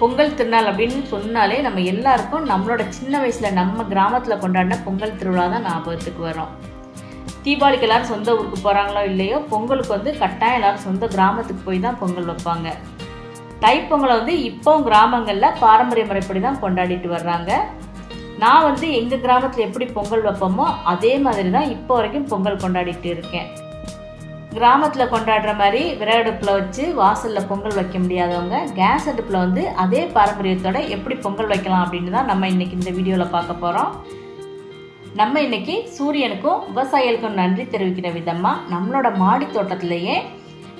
பொங்கல் திருநாள் அப்படின்னு சொன்னாலே நம்ம எல்லாருக்கும் நம்மளோட சின்ன வயசில் நம்ம கிராமத்தில் கொண்டாடின பொங்கல் திருவிழா தான் ஞாபகத்துக்கு வரும். தீபாவளிக்கு எல்லோரும் சொந்த ஊருக்கு போகிறாங்களோ இல்லையோ பொங்கலுக்கு வந்து கட்டாயம் எல்லாரும் சொந்த கிராமத்துக்கு போய் தான் பொங்கல் வைப்பாங்க. தைப்பொங்கலை வந்து இப்போவும் கிராமங்களில் பாரம்பரிய முறைப்படி தான் கொண்டாடிட்டு வர்றாங்க. நான் வந்து எங்கள் கிராமத்தில் எப்படி பொங்கல் வைப்போமோ அதே மாதிரி தான் இப்போ வரைக்கும் பொங்கல் கொண்டாடிட்டு இருக்கேன். கிராமத்தில் கொண்டாடுற மாதிரி விறகடுப்பில் வச்சு வாசலில் பொங்கல் வைக்க முடியாதவங்க கேஸ் அடுப்பில் வந்து அதே பாரம்பரியத்தோட எப்படி பொங்கல் வைக்கலாம் அப்படின்னு தான் நம்ம இன்னைக்கு இந்த வீடியோவில் பார்க்க போகிறோம் நம்ம இன்னைக்கு சூரியனுக்கும் விவசாயிகளுக்கும் நன்றி தெரிவிக்கிற விதமாக நம்மளோட மாடி தோட்டத்திலேயே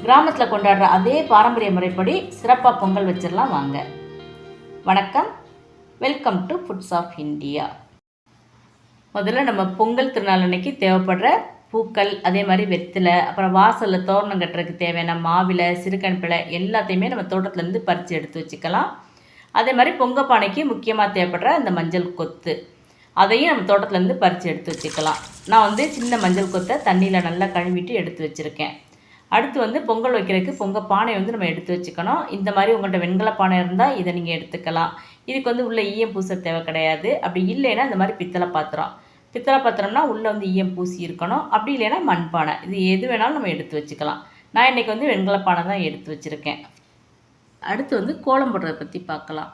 கிராமத்தில் கொண்டாடுற அதே பாரம்பரிய முறைப்படி சிறப்பாக பொங்கல் வச்சிடலாம் வாங்க. வணக்கம். Welcome to foods of India முதல்ல நம்ம பொங்கல் திருநாள் அன்னைக்கு தேவைப்படுற பூக்கள் அதே மாதிரி வெத்தலை அப்புறம் வாசலில் தோரணம் கட்டுறதுக்கு தேவையான மாவிலை சிறுகண்பிலை எல்லாத்தையுமே நம்ம தோட்டத்துலேருந்து பறித்து எடுத்து வச்சுக்கலாம். அதே மாதிரி பொங்க பானைக்கு முக்கியமாக தேவைப்படுற இந்த மஞ்சள் கொத்து. அதையும் நம்ம தோட்டத்துலேருந்து பறித்து எடுத்து வச்சுக்கலாம். நான் வந்து சின்ன மஞ்சள் கொத்தை தண்ணியில் நல்லா கழுவிட்டு எடுத்து வச்சுருக்கேன். அடுத்து வந்து பொங்கல் வைக்கிறதுக்கு பொங்க பானை வந்து நம்ம எடுத்து வச்சுக்கணும். இந்த மாதிரி உங்கள்கிட்ட வெண்கல பானை இருந்தால் இதை நீங்கள் எடுத்துக்கலாம். இதுக்கு வந்து உள்ள ஈயம் பூச தேவை கிடையாது. அப்படி இல்லைன்னா இந்த மாதிரி பித்தளை பாத்திரம். பித்தளை பாத்திரம்னா உள்ளே வந்து ஈயம் பூசி இருக்கணும். அப்படி இல்லைன்னா மண்பானை. இது எது வேணாலும் நம்ம எடுத்து வச்சுக்கலாம். நான் இன்றைக்கி வந்து வெண்கல பானை தான் எடுத்து வச்சுருக்கேன். அடுத்து வந்து கோலம் போடுறதை பற்றி பார்க்கலாம்.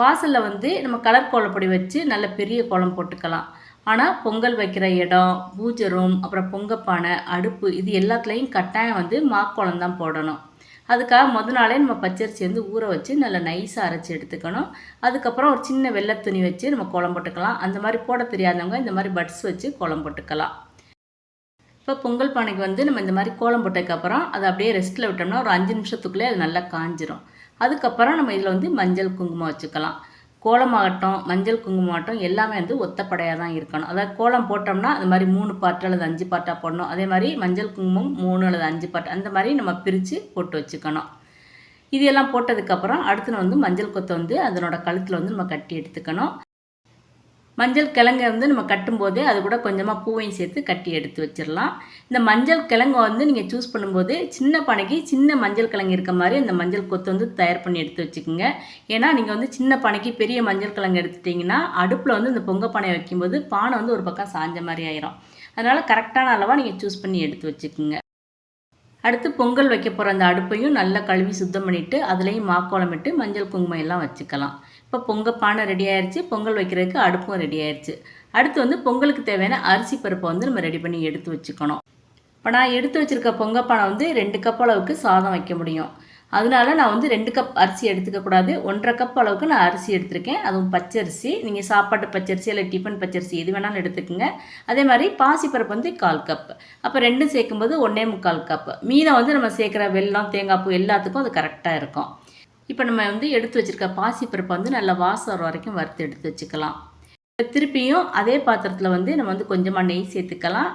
வாசலில் வந்து நம்ம கலர் கோலப்பொடி வச்சு நல்ல பெரிய கோலம் போட்டுக்கலாம். ஆனால் பொங்கல் வைக்கிற இடம் பூஜை ரூம் அப்புறம் பொங்கப்பானை அடுப்பு இது எல்லாத்துலேயும் கட்டாயம் வந்து மாக்கோலம் தான் போடணும். அதுக்காக மொதல் நாளே நம்ம பச்சரிசி வந்து ஊற வச்சு நல்லா நைஸாக அரைச்சி எடுத்துக்கணும். அதுக்கப்புறம் ஒரு சின்ன வெள்ளை துணி வச்சு நம்ம கோலம் போட்டுக்கலாம். அந்த மாதிரி போட தெரியாதவங்க இந்த மாதிரி பட்ஸ் வச்சு கோலம் போட்டுக்கலாம். இப்போ பொங்கல் பானைக்கு வந்து நம்ம இந்த மாதிரி கோலம் போட்டதுக்கப்புறம் அதை அப்படியே ரெஸ்ட்டில் விட்டோம்னா ஒரு அஞ்சு நிமிஷத்துக்குள்ளே அது நல்லா காஞ்சிரும். அதுக்கப்புறம் நம்ம இதில் வந்து மஞ்சள் குங்குமம் வச்சுக்கலாம். கோலமாகட்டும் மஞ்சள் குங்குமமாகட்டும் எல்லாமே வந்து ஒத்தப்படையாக தான் இருக்கணும். அதாவது கோலம் போட்டோம்னா அது மாதிரி மூணு பாட்டு அல்லது அஞ்சு பார்ட்டாக போடணும். அதே மாதிரி மஞ்சள் குங்குமம் மூணு அல்லது அஞ்சு பாட்டு அந்த மாதிரி நம்ம பிரித்து போட்டு வச்சுக்கணும். இது எல்லாம் போட்டதுக்கப்புறம் அடுத்து வந்து மஞ்சள் கொத்தை வந்து அதனோட கழுத்தில் வந்து நம்ம கட்டி எடுத்துக்கணும். மஞ்சள் கிழங்கை வந்து நம்ம கட்டும்போதே அது கூட கொஞ்சமாக பூவையும் சேர்த்து கட்டி எடுத்து வச்சிடலாம். இந்த மஞ்சள் கிழங்கு வந்து நீங்கள் சூஸ் பண்ணும்போது சின்ன பனைக்கு சின்ன மஞ்சள் கிழங்கு இருக்க மாதிரி அந்த மஞ்சள் கொத்து வந்து தயார் பண்ணி எடுத்து வச்சுக்கோங்க. ஏன்னா நீங்கள் வந்து சின்ன பனைக்கு பெரிய மஞ்சள் கிழங்கு எடுத்துட்டிங்கன்னா அடுப்பில் வந்து இந்த பொங்க பானையை வைக்கும்போது பானை வந்து ஒரு பக்கம் சாஞ்ச மாதிரி ஆயிரும். அதனால் கரெக்டான அளவாக நீங்கள் சூஸ் பண்ணி எடுத்து வச்சுக்கோங்க. அடுத்து பொங்கல் வைக்க போகிற அந்த அடுப்பையும் நல்லா கழுவி சுத்தம் பண்ணிவிட்டு அதுலேயும் மாக்கோலம் மஞ்சள் குங்குமம் எல்லாம் வச்சுக்கலாம். இப்போ பொங்கல் பானை ரெடி ஆயிடுச்சு பொங்கல் வைக்கிறதுக்கு அடுப்பும் ரெடி ஆயிடுச்சு அடுத்து வந்து பொங்கலுக்கு தேவையான அரிசி பருப்பை வந்து நம்ம ரெடி பண்ணி எடுத்து வச்சுக்கணும். இப்போ நான் எடுத்து வச்சுருக்க பொங்கல் பானை வந்து ரெண்டு கப் அளவுக்கு சாதம் வைக்க முடியும். அதனால நான் வந்து ரெண்டு கப் அரிசி எடுத்துக்கக்கூடாது ஒன்றரை கப் அளவுக்கு நான் அரிசி எடுத்திருக்கேன். அதுவும் பச்சரிசி நீங்கள் சாப்பாட்டு பச்சரிசி இல்லை டிஃபன் பச்சரிசி எது வேணாலும் எடுத்துக்கோங்க. அதே மாதிரி பாசிப்பருப்பு வந்து கால் கப் அப்போ ரெண்டும் சேர்க்கும்போது ஒன்றே முக்கால் கப் மீனை வந்து நம்ம சேர்க்குற வெல்லம் தேங்காய் பூ எல்லாத்துக்கும் அது கரெக்டாக இருக்கும். இப்போ நம்ம வந்து எடுத்து வச்சுருக்க பாசிப்பருப்பை வந்து நல்லா வாசம் வர வரைக்கும் வறுத்து எடுத்து வச்சுக்கலாம். திருப்பியும் அதே பாத்திரத்தில் வந்து நம்ம வந்து கொஞ்சமாக நெய் சேர்த்துக்கலாம்.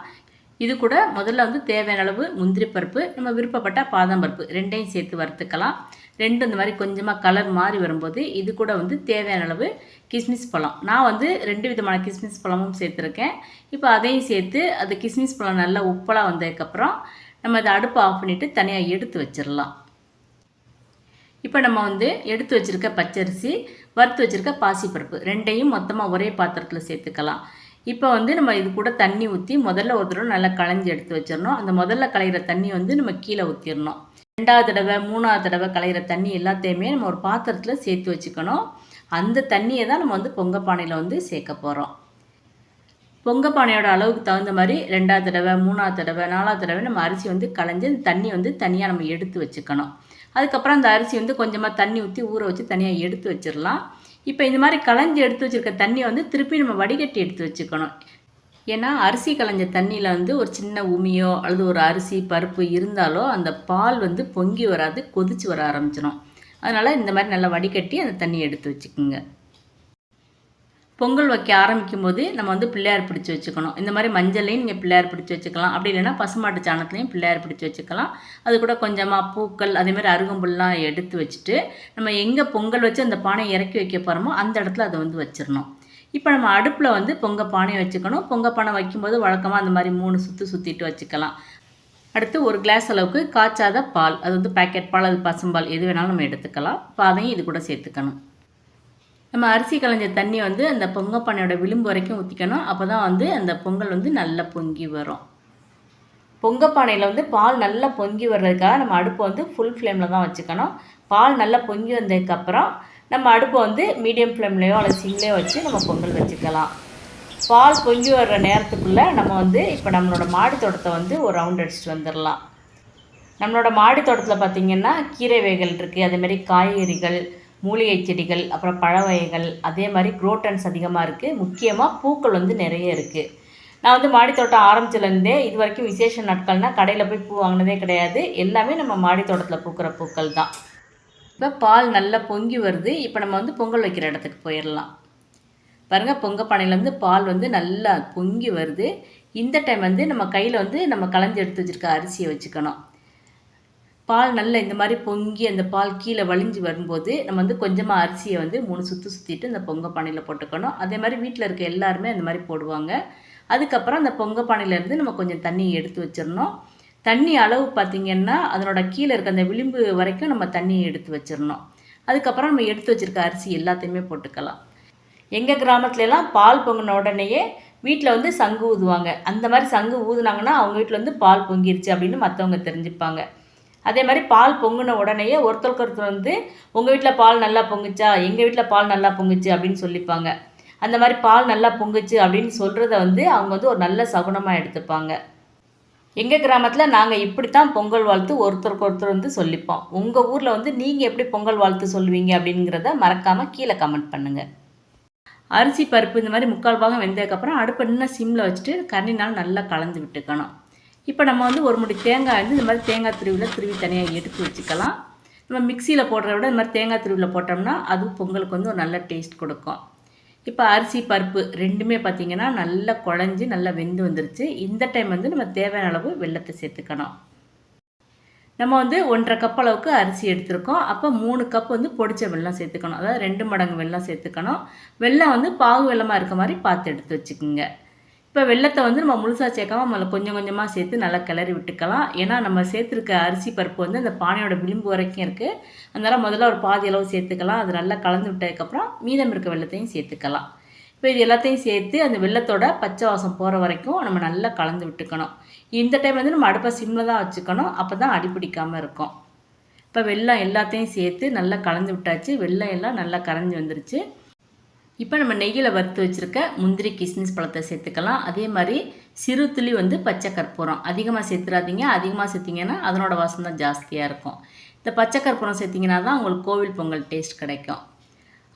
இது கூட முதல்ல வந்து தேவையான அளவு முந்திரி பருப்பு நம்ம விருப்பப்பட்ட பாதாம் பருப்பு ரெண்டையும் சேர்த்து வறுத்துக்கலாம். ரெண்டு இந்த மாதிரி கொஞ்சமாக கலர் மாறி வரும்போது இது கூட வந்து தேவையான அளவு கிஸ்மிஸ் பழம். நான் வந்து ரெண்டு விதமான கிஸ்மிஸ் பழமும் சேர்த்துருக்கேன். இப்போ அதையும் சேர்த்து அது கிஸ்மிஸ் பழம் நல்லா உப்பலாக வந்ததுக்கப்புறம் நம்ம அதை அடுப்பை ஆஃப் பண்ணிவிட்டு தனியாக எடுத்து வச்சிடலாம். இப்போ நம்ம வந்து எடுத்து வச்சுருக்க பச்சரிசி வறுத்து வச்சுருக்க பாசிப்பருப்பு ரெண்டையும் மொத்தமாக ஒரே பாத்திரத்தில் சேர்த்துக்கலாம். இப்போ வந்து நம்ம இது கூட தண்ணி ஊற்றி முதல்ல ஒரு தடவை நல்லா களைஞ்சி எடுத்து வச்சிடணும். அந்த முதல்ல களையிற தண்ணி வந்து நம்ம கீழே ஊற்றிடணும் ரெண்டாவது தடவை மூணாவது தடவை களையிற தண்ணி எல்லாத்தையுமே நம்ம ஒரு பாத்திரத்தில் சேர்த்து வச்சுக்கணும். அந்த தண்ணியை தான் நம்ம வந்து பொங்க பானையில் வந்து சேர்க்க போகிறோம் பொங்க பானையோட அளவுக்கு தகுந்த மாதிரி ரெண்டாவது தடவை மூணாவது தடவை நாலாவது தடவை நம்ம அரிசி வந்து களைஞ்சி அந்த தண்ணி வந்து தனியாக நம்ம எடுத்து வச்சுக்கணும். அதுக்கப்புறம் அந்த அரிசி வந்து கொஞ்சமாக தண்ணி ஊற்றி ஊற வச்சு தனியாக எடுத்து வச்சிடலாம். இப்போ இந்த மாதிரி களைஞ்சி எடுத்து வச்சுருக்க தண்ணியை வந்து திருப்பி நம்ம வடிகட்டி எடுத்து வச்சுக்கணும். ஏன்னா அரிசி களைஞ்ச தண்ணியில் வந்து ஒரு சின்ன உமியோ அல்லது ஒரு அரிசி பருப்பு இருந்தாலோ அந்த பால் வந்து பொங்கி வராது கொதிச்சு வர ஆரம்பிச்சிடும். அதனால் இந்த மாதிரி நல்லா வடிகட்டி அந்த தண்ணியை எடுத்து வச்சுக்கோங்க. பொங்கல் வைக்க ஆரம்பிக்கும் போது நம்ம வந்து பிள்ளையார் பிடிச்சி வச்சுக்கணும். இந்த மாதிரி மஞ்சள்லையும் நீங்கள் பிள்ளையார் பிடிச்சி வச்சுக்கலாம். அப்படி இல்லைன்னா பசுமாட்டு சாணத்துலையும் பிள்ளையார் பிடிச்சி வச்சுக்கலாம். அது கூட கொஞ்சமாக பூக்கள் அதேமாதிரி அருகம்புல்லாம் எடுத்து வச்சுட்டு நம்ம எங்கே பொங்கல் வச்சு அந்த பானையை இறக்கி வைக்க போகிறோமோ அந்த இடத்துல அதை வந்து வச்சிடணும் இப்போ நம்ம அடுப்பில் வந்து பொங்க பானையை வச்சுக்கணும். பொங்க பானை வைக்கும்போது வழக்கமாக அந்த மாதிரி மூணு சுற்று சுற்றிட்டு வச்சுக்கலாம். அடுத்து ஒரு கிளாஸ் அளவுக்கு காய்ச்சாத பால். அது வந்து பேக்கெட் பால் அது பசும்பால். எது வேணாலும் நம்ம எடுத்துக்கலாம். இப்போ அதையும் இது கூட சேர்த்துக்கணும். நம்ம அரிசி களைஞ்ச தண்ணி வந்து அந்த பொங்கப்பானையோட விளிம்பு வரைக்கும் ஊற்றிக்கணும் அப்போ தான் வந்து அந்த பொங்கல் வந்து நல்லா பொங்கி வரும். பொங்கப்பானையில் வந்து பால் நல்லா பொங்கி வர்றதுக்காக நம்ம அடுப்பை வந்து ஃபுல் ஃப்ளேமில் தான் வச்சுக்கணும். பால் நல்லா பொங்கி வந்ததுக்கப்புறம் நம்ம அடுப்பை வந்து மீடியம் ஃப்ளேம்லேயோ அல்லது சிம்லேயோ வச்சு நம்ம பொங்கல் வச்சுக்கலாம். பால் பொங்கி வர்ற நேரத்துக்குள்ளே நம்ம வந்து இப்போ நம்மளோட மாடி தோட்டத்தை வந்து ஒரு ரவுண்ட் அடிச்சுட்டு வந்துடலாம். நம்மளோட மாடி தோட்டத்தில் பார்த்திங்கன்னா கீரை வகைகள் இருக்குது அதேமாரி காய்கறிகள் மூலிகை செடிகள் அப்புறம் பழ வகைகள் அதே மாதிரி குரோட்டன்ஸ் அதிகமாக இருக்குது முக்கியமாக பூக்கள் வந்து நிறைய இருக்குது நான் வந்து மாடித்தோட்டம் ஆரம்பிச்சிலேருந்தே இது வரைக்கும் விசேஷ நாட்கள்னால் கடையில் போய் பூ வாங்கினதே கிடையாது. எல்லாமே நம்ம மாடித்தோட்டத்தில் பூக்கிற பூக்கள் தான். இப்போ பால் நல்லா பொங்கி வருது. இப்போ நம்ம வந்து பொங்கல் வைக்கிற இடத்துக்கு போயிடலாம் பாருங்கள் பொங்க பானையிலேருந்து பால் வந்து நல்லா பொங்கி வருது. இந்த டைம் வந்து நம்ம கையில் வந்து நம்ம கலந்து எடுத்து வச்சுருக்க அரிசியை வச்சுக்கணும். பால் நல்லா இந்த மாதிரி பொங்கி அந்த பால் கீழே வழிஞ்சு வரும்போது நம்ம வந்து கொஞ்சமாக அரிசியை வந்து மூணு சுற்று சுற்றிட்டு இந்த பொங்க பானையில் போட்டுக்கணும். அதே மாதிரி வீட்டில் இருக்க எல்லாருமே அந்த மாதிரி போடுவாங்க. அதுக்கப்புறம் அந்த பொங்க பானையிலேருந்து நம்ம கொஞ்சம் தண்ணியை எடுத்து வச்சிடணும். தண்ணி அளவு பார்த்திங்கன்னா அதனோட கீழே இருக்க அந்த விளிம்பு வரைக்கும் நம்ம தண்ணியை எடுத்து வச்சிடணும். அதுக்கப்புறம் நம்ம எடுத்து வச்சுருக்க அரிசி எல்லாத்தையுமே போட்டுக்கலாம். எங்கள் கிராமத்துலலாம் பால் பொங்கின உடனேயே வீட்டில் வந்து சங்கு ஊதுவாங்க. அந்த மாதிரி சங்கு ஊதுனாங்கன்னா அவங்க வீட்டில் வந்து பால் பொங்கிருச்சு அப்படின்னு மற்றவங்க தெரிஞ்சுப்பாங்க. அதே மாதிரி பால் பொங்கின உடனேயே ஒருத்தருக்கு ஒருத்தர் வந்து உங்கள் வீட்டில் பால் நல்லா பொங்குச்சா? எங்கள் வீட்டில் பால் நல்லா பொங்குச்சு? அப்படின்னு சொல்லிப்பாங்க. அந்த மாதிரி பால் நல்லா பொங்குச்சு அப்படின்னு சொல்கிறத வந்து அவங்க வந்து ஒரு நல்ல சகுனமாக எடுத்துப்பாங்க. எங்கள் கிராமத்தில் நாங்கள் இப்படி தான் பொங்கல் வாழ்த்து ஒருத்தருக்கு ஒருத்தர் வந்து சொல்லிப்போம். உங்கள் ஊரில் வந்து நீங்கள் எப்படி பொங்கல் வாழ்த்து சொல்லுவீங்க அப்படிங்கிறத மறக்காமல் கீழே கமெண்ட் பண்ணுங்கள் அரிசி பருப்பு இந்த மாதிரி முக்கால் பாகம் வெந்ததுக்கப்புறம் அடுப்பு இன்னும் சிம்மில் வச்சுட்டு கண்ணினால் நல்லா கலந்து விட்டுக்கணும். இப்போ நம்ம வந்து ஒரு முடி தேங்காய் வந்து இந்த மாதிரி தேங்காய் திருவியில் திருவி தனியாக எடுத்து வச்சுக்கலாம். நம்ம மிக்சியில் போடுறத விட இந்த மாதிரி தேங்காய் திருவியில் போட்டோம்னா அது பொங்கலுக்கு வந்து ஒரு நல்ல டேஸ்ட் கொடுக்கும். இப்போ அரிசி பருப்பு ரெண்டுமே பார்த்திங்கன்னா நல்லா குழஞ்சி நல்லா வெந்து வந்துருச்சு. இந்த டைம் வந்து நம்ம தேவையான அளவு வெள்ளத்தை சேர்த்துக்கணும். நம்ம வந்து ஒன்றரை கப் அளவுக்கு அரிசி எடுத்திருக்கோம். அப்போ மூணு கப் வந்து பொடிச்ச வெள்ளம் சேர்த்துக்கணும். அதாவது ரெண்டு மடங்கு வெள்ளம் சேர்த்துக்கணும். வெள்ளம் வந்து பாகு வெள்ளமாக இருக்க மாதிரி பார்த்து எடுத்து வச்சுக்கோங்க. இப்போ வெள்ளத்தை வந்து நம்ம முழுசாக சேர்க்காம நம்ம கொஞ்சம் கொஞ்சமாக சேர்த்து நல்லா கிளறி விட்டுக்கலாம். ஏன்னா நம்ம சேர்த்துருக்க அரிசி பருப்பு வந்து அந்த பானையோட விளிம்பு வரைக்கும் இருக்குது அதனால் முதல்ல ஒரு பாதி அளவு சேர்த்துக்கலாம். அது நல்லா கலந்து விட்டதுக்கப்புறம் மீதம் இருக்க வெள்ளத்தையும் சேர்த்துக்கலாம். இப்போ இது எல்லாத்தையும் சேர்த்து அந்த வெள்ளத்தோட பச்சை வாசம் போகிற வரைக்கும் நம்ம நல்லா கலந்து விட்டுக்கணும். இந்த டைம் வந்து நம்ம அடுப்பை சிம்மில் தான் வச்சுக்கணும். அப்போ தான் அடிப்பிடிக்காமல் இருக்கும். இப்போ வெள்ளம் எல்லாத்தையும் சேர்த்து நல்லா கலந்து விட்டாச்சு. வெள்ளம் எல்லாம் நல்லா கரைஞ்சி வந்துருச்சு. இப்போ நம்ம நெய்யில் வறுத்து வச்சுருக்க முந்திரி கிஸ்மிஸ் பழத்தை சேர்த்துக்கலாம். அதே மாதிரி சிறு துளி வந்து பச்சை கற்பூரம். அதிகமாக சேர்த்துறாதீங்க. அதிகமாக சேர்த்திங்கன்னா அதனோட வாசம் தான் ஜாஸ்தியாக இருக்கும். இந்த பச்சை கற்பூரம் சேர்த்திங்கன்னா தான் உங்களுக்கு கோவில் பொங்கல் டேஸ்ட் கிடைக்கும்.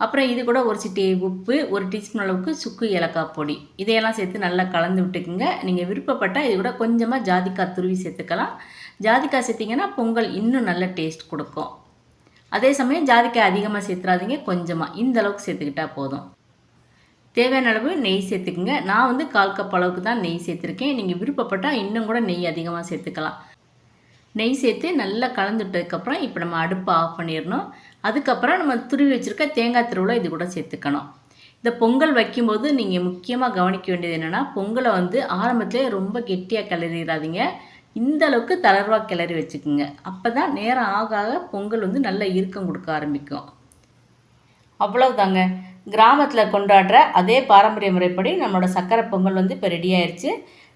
அப்புறம் இது கூட ஒரு சிட்டி உப்பு ஒரு டீஸ்பூன் அளவுக்கு சுக்கு ஏலக்காய் பொடி. இதையெல்லாம் சேர்த்து நல்லா கலந்து விட்டுக்குங்க. நீங்கள் விருப்பப்பட்டால் இது கூட கொஞ்சமாக ஜாதிக்காய் துருவி சேர்த்துக்கலாம். ஜாதிக்காய் சேர்த்திங்கன்னா பொங்கல் இன்னும் நல்ல டேஸ்ட் கொடுக்கும். அதே சமயம் ஜாதிக்காய் அதிகமாக சேர்த்துறாதீங்க கொஞ்சமாக இந்த அளவுக்கு சேர்த்துக்கிட்டால் போதும். தேவையான அளவு நெய் சேர்த்துக்குங்க. நான் வந்து கால் கப் அளவுக்கு தான் நெய் சேர்த்துருக்கேன். நீங்கள் விருப்பப்பட்டால் இன்னும் கூட நெய் அதிகமாக சேர்த்துக்கலாம். நெய் சேர்த்து நல்லா கலந்துட்டதுக்கப்புறம் இப்போ நம்ம அடுப்பை ஆஃப் பண்ணிடணும். அதுக்கப்புறம் நம்ம துருவி வச்சுருக்க தேங்காய் திருவிழா இது கூட சேர்த்துக்கணும். இந்த பொங்கல் வைக்கும்போது நீங்கள் முக்கியமாக கவனிக்க வேண்டியது என்னென்னா பொங்கலை வந்து ஆரம்பத்திலே ரொம்ப கெட்டியாக கிளறிடாதீங்க இந்த அளவுக்கு தளர்வாக கிளறி வச்சுக்கோங்க. அப்போ தான் நேரம் ஆக ஆக பொங்கல் வந்து நல்ல இறுக்கம் கொடுக்க ஆரம்பிக்கும். அவ்வளவுதாங்க. கிராமத்தில் கொண்டாடுற அதே பாரம்பரிய முறைப்படி நம்மளோட சக்கரை பொங்கல் வந்து இப்போ ரெடி ஆயிடுச்சு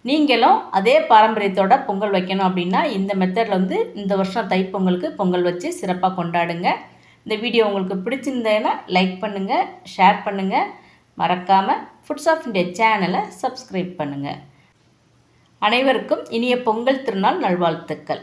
நீங்களும் அதே பாரம்பரியத்தோட பொங்கல் வைக்கணும் அப்படின்னா இந்த மெத்தடில் வந்து இந்த வருஷம் தைப்பொங்கலுக்கு பொங்கல் வச்சு சிறப்பாக கொண்டாடுங்க. இந்த வீடியோ உங்களுக்கு பிடிச்சிருந்தேன்னா லைக் பண்ணுங்கள் ஷேர் பண்ணுங்கள் மறக்காமல் ஃபுட்ஸ் ஆஃப் இண்டியா சேனலை சப்ஸ்கிரைப் பண்ணுங்கள் அனைவருக்கும் இனிய பொங்கல் திருநாள் நல்வாழ்த்துக்கள்.